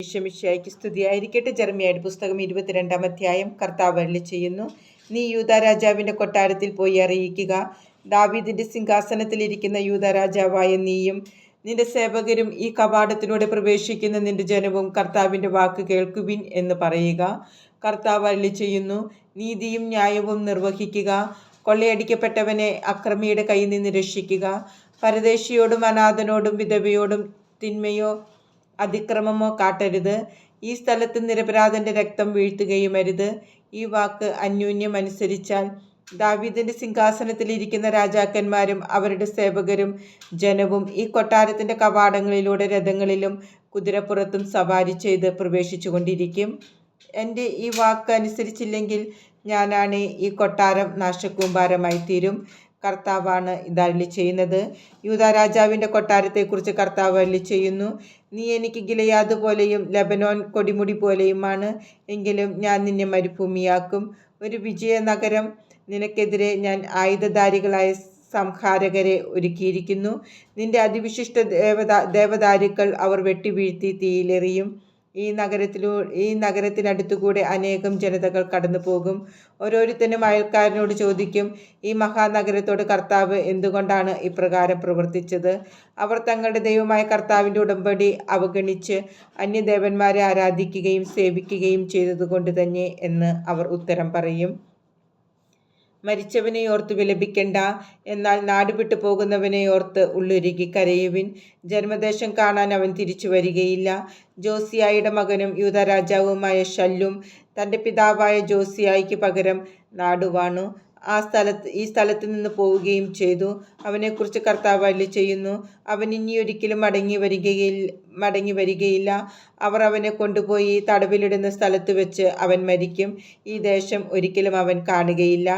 ഈശമിഷയ്ക്ക് സ്തുതിയായിരിക്കട്ടെ. ജർമ്മിയായിട്ട് പുസ്തകം ഇരുപത്തിരണ്ടാം അധ്യായം കർത്താവ് അരുളി ചെയ്യുന്നു. നീ യൂത രാജാവിന്റെ കൊട്ടാരത്തിൽ പോയി അറിയിക്കുക. ദാവീദിന്റെ സിംഹാസനത്തിലിരിക്കുന്ന യൂത രാജാവായ നീയും നിന്റെ സേവകരും ഈ കവാടത്തിലൂടെ പ്രവേശിക്കുന്ന നിന്റെ ജനവും കർത്താവിന്റെ വാക്ക് കേൾക്കുവിൻ എന്ന് പറയുക. കർത്താവ് അരുളി ചെയ്യുന്നു. നീതിയും ന്യായവും നിർവഹിക്കുക. കൊള്ളയടിക്കപ്പെട്ടവനെ അക്രമിയുടെ കയ്യിൽ നിന്ന് രക്ഷിക്കുക. പരദേശിയോടും അനാഥനോടും വിധവയോടും തിന്മയോ അതിക്രമമോ കാട്ടരുത്. ഈ സ്ഥലത്ത് നിരപരാധന്റെ രക്തം വീഴ്ത്തുകയും അരുത് ഈ വാക്ക് അന്യോന്യം അനുസരിച്ചാൽ ദാവീദിന്റെ സിംഹാസനത്തിലിരിക്കുന്ന രാജാക്കന്മാരും അവരുടെ സേവകരും ജനവും ഈ കൊട്ടാരത്തിന്റെ കവാടങ്ങളിലൂടെ രഥങ്ങളിലും കുതിരപ്പുറത്തും സവാരി ചെയ്ത് പ്രവേശിച്ചുകൊണ്ടിരിക്കും. എന്റെ ഈ വാക്ക് അനുസരിച്ചില്ലെങ്കിൽ ഞാനാണ് ഈ കൊട്ടാരം നാശകൂമ്പാരമായി തീരും കർത്താവാണ് ഇതള്ളി ചെയ്യുന്നത്. യൂത രാജാവിന്റെ കൊട്ടാരത്തെക്കുറിച്ച് കർത്താവ് അരളി ചെയ്യുന്നു. നീ എനിക്ക് ഗിലയാത് പോലെയും ലബനോൻ കൊടിമുടി പോലെയുമാണ്. എങ്കിലും ഞാൻ നിന്നെ മരുഭൂമിയാക്കും. ഒരു വിജയ നഗരം നിനക്കെതിരെ ഞാൻ ആയുധധാരികളായ സംഹാരകരെ ഒരുക്കിയിരിക്കുന്നു. നിന്റെ അതിവിശിഷ്ട ദേവതാ ദേവദാരുക്കൾ അവർ വെട്ടിവീഴ്ത്തി തീയിലെറിയും. ഈ നഗരത്തിലൂ ഈ നഗരത്തിനടുത്തുകൂടെ അനേകം ജനതകൾ കടന്നു പോകും ഓരോരുത്തരും അയൽക്കാരനോട് ചോദിക്കും ഈ മഹാനഗരത്തോട് കർത്താവ് എന്തുകൊണ്ടാണ് ഇപ്രകാരം പ്രവർത്തിച്ചത്? അവർ തങ്ങളുടെ ദൈവമായ കർത്താവിന്റെ ഉടമ്പടി അവഗണിച്ച് അന്യദേവന്മാരെ ആരാധിക്കുകയും സേവിക്കുകയും ചെയ്തതുകൊണ്ട് തന്നെ എന്ന് അവർ ഉത്തരം പറയും. മരിച്ചവനെ ഓർത്ത് വിലപിക്കണ്ട. എന്നാൽ നാടുവിട്ടു പോകുന്നവനെ ഓർത്ത് ഉള്ളുരുകി കരയുവിൻ. ജന്മദേശം കാണാൻ അവൻ തിരിച്ചു വരികയില്ല. ജോസിയായുടെ മകനും യൂതരാജാവുമായ ഷല്ലും തന്റെ പിതാവായ ജോസിയായിക്ക് പകരം നാടുവാണു. ആ സ്ഥലത്ത് ഈ സ്ഥലത്ത് നിന്ന് പോവുകയും ചെയ്തു. അവനെക്കുറിച്ച് കർത്താവ് അല്ലി ചെയ്യുന്നു. അവൻ ഇനി ഒരിക്കലും മടങ്ങി വരികയില്ല മടങ്ങി വരികയില്ല. അവർ അവനെ കൊണ്ടുപോയി തടവിലിടുന്ന സ്ഥലത്ത് വെച്ച് അവൻ മരിക്കും. ഈ ദേശം ഒരിക്കലും അവൻ കാണുകയില്ല.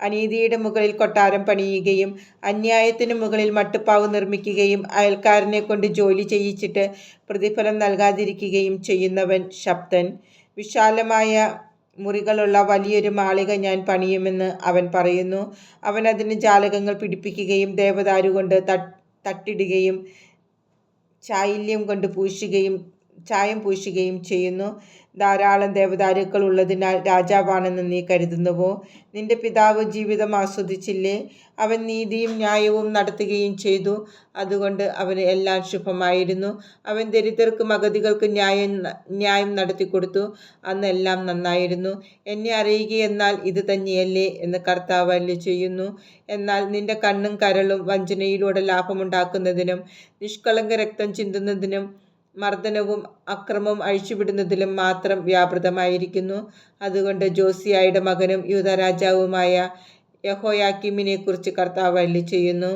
അനീതിയുടെ മുകളിൽ കൊട്ടാരം പണിയുകയും അന്യായത്തിന് മുകളിൽ മട്ടുപ്പാവ് നിർമ്മിക്കുകയും അയൽക്കാരനെ കൊണ്ട് ജോലി ചെയ്യിച്ചിട്ട് പ്രതിഫലം നൽകാതിരിക്കുകയും ചെയ്യുന്നവൻ ശബ്ദൻ. വിശാലമായ മുറികളുള്ള വലിയൊരു മാളിക ഞാൻ പണിയുമെന്ന് അവൻ പറയുന്നു. അവൻ അതിന് ജാലകങ്ങൾ പിടിപ്പിക്കുകയും ദേവദാരു കൊണ്ട് തട്ടിടുകയും ചായില്യം കൊണ്ട് പൂശുകയും ചായം പൂശുകയും ചെയ്യുന്നു. ധാരാളം ദേവദാരുക്കൾ ഉള്ളതിനാൽ രാജാവാണെന്ന് നീ കരുതുന്നുവോ? നിന്റെ പിതാവ് ജീവിതം ആസ്വദിച്ചില്ലേ? അവൻ നീതിയും ന്യായവും നടത്തുകയും ചെയ്തു. അതുകൊണ്ട് അവന് എല്ലാം ശുഭമായിരുന്നു. അവൻ ദരിദ്രർക്കും അഗതികൾക്ക് ന്യായം ന്യായം നടത്തിക്കൊടുത്തു അന്നെല്ലാം നന്നായിരുന്നു. എന്നെ അറിയുകയെന്നാൽ ഇത് തന്നെയല്ലേ എന്ന് കർത്താവ് അല്ലി ചെയ്യുന്നു. എന്നാൽ നിന്റെ കണ്ണും കരളും വഞ്ചനയിലൂടെ ലാഭമുണ്ടാക്കുന്നതിനും നിഷ്കളങ്ക രക്തം ചിന്തുന്നതിനും മർദ്ദനവും അക്രമവും അഴിച്ചുവിടുന്നതിലും മാത്രം വ്യാപൃതമായിരിക്കുന്നു. അതുകൊണ്ട് ജോസിയായുടെ മകനും യൂതരാജാവുമായ യഹോയാക്കിമിനെ കുറിച്ച് കർത്താവ് അല്ലി ചെയ്യുന്നു.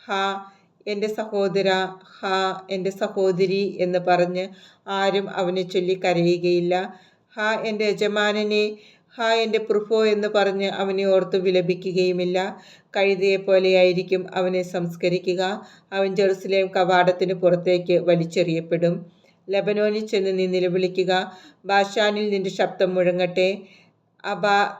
ഹാ എന്റെ സഹോദര ഹാ എന്റെ സഹോദരി എന്ന് പറഞ്ഞ് ആരും അവനെ ചൊല്ലി കരയുകയില്ല. ഹാ എന്റെ യജമാനനെ ഹാ എന്റെ പ്രുഫോ എന്ന് പറഞ്ഞ് അവനെ ഓർത്ത് വിലപിക്കുകയുമില്ല. കഴുതയെപ്പോലെയായിരിക്കും അവനെ സംസ്കരിക്കുക. അവൻ ജെറുസലേം കവാടത്തിന് പുറത്തേക്ക് വലിച്ചെറിയപ്പെടും. ലബനോനിൽ ചെന്ന് നീ നിലവിളിക്കുക. ബാഷാനിൽ നിന്റെ ശബ്ദം മുഴങ്ങട്ടെ. അബാ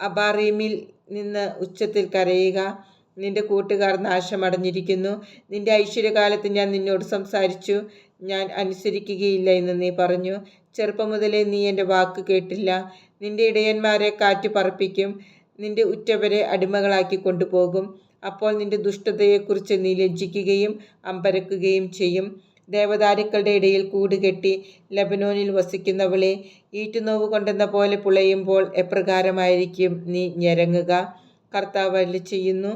അബാറീമിൽ നിന്ന് ഉച്ചത്തിൽ കരയുക. നിന്റെ കൂട്ടുകാർ നാശമടഞ്ഞിരിക്കുന്നു. നിന്റെ ഐശ്വര്യകാലത്ത് ഞാൻ നിന്നോട് സംസാരിച്ചു. ഞാൻ അനുസരിക്കുകയില്ല എന്ന് നീ പറഞ്ഞു. ചെറുപ്പം മുതലേ നീ എന്റെ വാക്ക് കേട്ടില്ല. നിന്റെ ഇടയന്മാരെ കാറ്റ് പറപ്പിക്കും നിന്റെ ഉറ്റവരെ അടിമകളാക്കി കൊണ്ടുപോകും. അപ്പോൾ നിന്റെ ദുഷ്ടതയെക്കുറിച്ച് നീ ലജ്ജിക്കുകയും അമ്പരക്കുകയും ചെയ്യും. ദേവദാരുക്കളുടെ ഇടയിൽ കൂടുകെട്ടി ലബനോനിൽ വസിക്കുന്നവളെ ഈറ്റുനോവ് കൊണ്ടെന്ന പോലെ പുളയുമ്പോൾ എപ്രകാരമായിരിക്കും നീ ഞരങ്ങുക? കർത്താവ് അല്ലി ചെയ്യുന്നു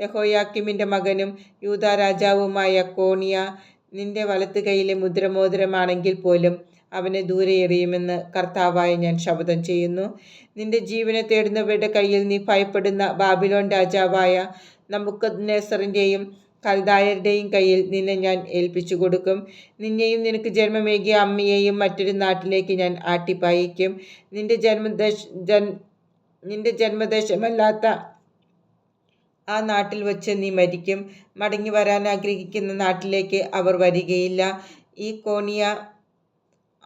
യഹോയാക്കിമിന്റെ മകനും യൂതാരാജാവുമായ കോണിയ നിന്റെ വലത്തു കൈയിലെ മുദ്രമോതിരമാണെങ്കിൽ പോലും അവനെ ദൂരെ എറിയുമെന്ന് കർത്താവായ ഞാൻ ശപഥം ചെയ്യുന്നു. നിന്റെ ജീവനെ തേടുന്നവരുടെ കയ്യിൽ നീ ഭയപ്പെടുന്ന ബാബിലോൺ രാജാവായ നമുക്ക് നെസറിന്റെയും കൽദായരുടെയും കയ്യിൽ നിന്നെ ഞാൻ ഏൽപ്പിച്ചു കൊടുക്കും നിന്നെയും നിനക്ക് ജന്മമേകിയ അമ്മയെയും മറ്റൊരു നാട്ടിലേക്ക് ഞാൻ ആട്ടിപ്പായിക്കും. നിന്റെ ജന്മദേശ ജൻ നിന്റെ ജന്മദേശമല്ലാത്ത ആ നാട്ടിൽ വച്ച് നീ മരിക്കും. മടങ്ങി വരാൻ ആഗ്രഹിക്കുന്ന നാട്ടിലേക്ക് അവർ വരികയില്ല. ഈ കോണിയ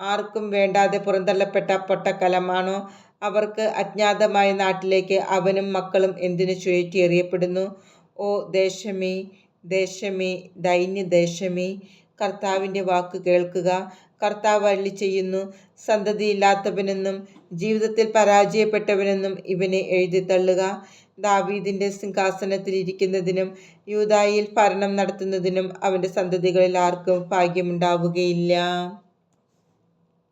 ആർക്കും വേണ്ടാതെ പുറന്തള്ളപ്പെട്ട പൊട്ടക്കലമാണോ അവർക്ക് അജ്ഞാതമായ നാട്ടിലേക്ക് അവനും മക്കളും എന്തിനു ചുഴറ്റിയെറിയപ്പെടുന്നു ഓ ദേശമേ ദേശമേ ദൈന്യ ദേശമേ കർത്താവിന്റെ വാക്ക് കേൾക്കുക. കർത്താവ് അല്ലി ചെയ്യുന്നു സന്തതിയില്ലാത്തവനെന്നും ജീവിതത്തിൽ പരാജയപ്പെട്ടവനെന്നും ഇവനെ എഴുതി തള്ളുക. ദാവീദിന്റെ സിംഹാസനത്തിൽ ഇരിക്കുന്നതിനും യൂതായിൽ ഭരണം നടത്തുന്നതിനും അവന്റെ സന്തതികളിൽ ആർക്കും ഭാഗ്യമുണ്ടാവുകയില്ല.